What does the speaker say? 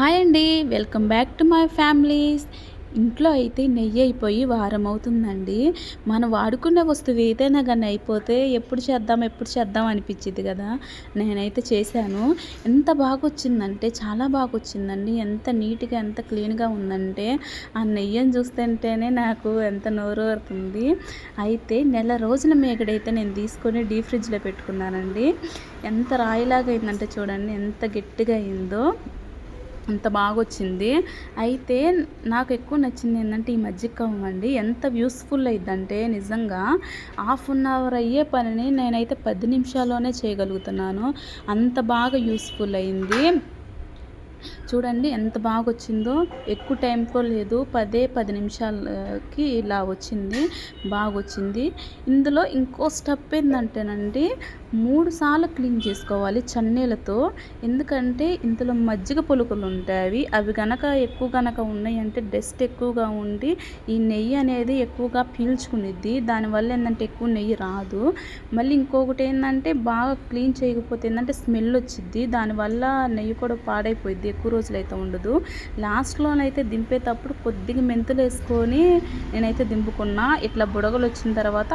Hi అండి welcome back to my families. ఇంట్లో అయితే నెయ్యి అయిపోయి వారం అవుతుందండి. మనం వాడుకునే వస్తువు ఏదైనా కానీ అయిపోతే ఎప్పుడు చేద్దాం ఎప్పుడు చేద్దాం అనిపించింది కదా. నేనైతే చేశాను. ఎంత బాగా వచ్చిందంటే చాలా బాగా వచ్చిందండి ఎంత నీట్గా ఎంత క్లీన్గా ఉందంటే ఆ నెయ్యిని చూస్తుంటేనే నాకు ఎంత నోరు అవుతుంది అయితే నెల రోజుల మేగడైతే నేను తీసుకొని డీ ఫ్రిడ్జ్లో పెట్టుకున్నానండి. ఎంత రాయిలాగా అయిందంటే చూడండి ఎంత గట్టిగా అయిందో. అంత బాగా వచ్చింది అయితే నాకు ఎక్కువ నచ్చింది ఏంటంటే ఈ మజ్జిగ అండి. ఎంత యూస్ఫుల్ అయిందంటే నిజంగా హాఫ్ అన్ అవర్ అయ్యే పనిని నేనైతే పది నిమిషాల్లోనే చేయగలుగుతున్నాను. అంత బాగా యూస్ఫుల్ అయింది. చూడండి ఎంత బాగా వచ్చిందో ఎక్కువ టైంతో లేదు. పదే పది నిమిషాలకి ఇలా వచ్చింది. బాగా వచ్చింది ఇందులో ఇంకో స్టెప్ ఏంటంటేనండి మూడు సార్లు క్లీన్ చేసుకోవాలి చన్నీళ్ళతో. ఎందుకంటే ఇందులో మజ్జిగ పులుకులు ఉంటాయి అవి. గనక ఎక్కువ గనక ఉన్నాయంటే డస్ట్ ఎక్కువగా ఉండి ఈ నెయ్యి అనేది ఎక్కువగా పీల్చుకునిద్ది. దానివల్ల ఏంటంటే ఎక్కువ నెయ్యి రాదు. మళ్ళీ ఇంకొకటి ఏంటంటే బాగా క్లీన్ చేయకపోతే ఏంటంటే స్మెల్ వచ్చిద్ది. దానివల్ల నెయ్యి కూడా పాడైపోయింది ఎక్కువ రోజులైతే ఉండదు. లాస్ట్లోనైతే దింపేటప్పుడు కొద్దిగా మెంతులు వేసుకొని నేనైతే దింపుకున్నా. ఇట్లా బుడగలు వచ్చిన తర్వాత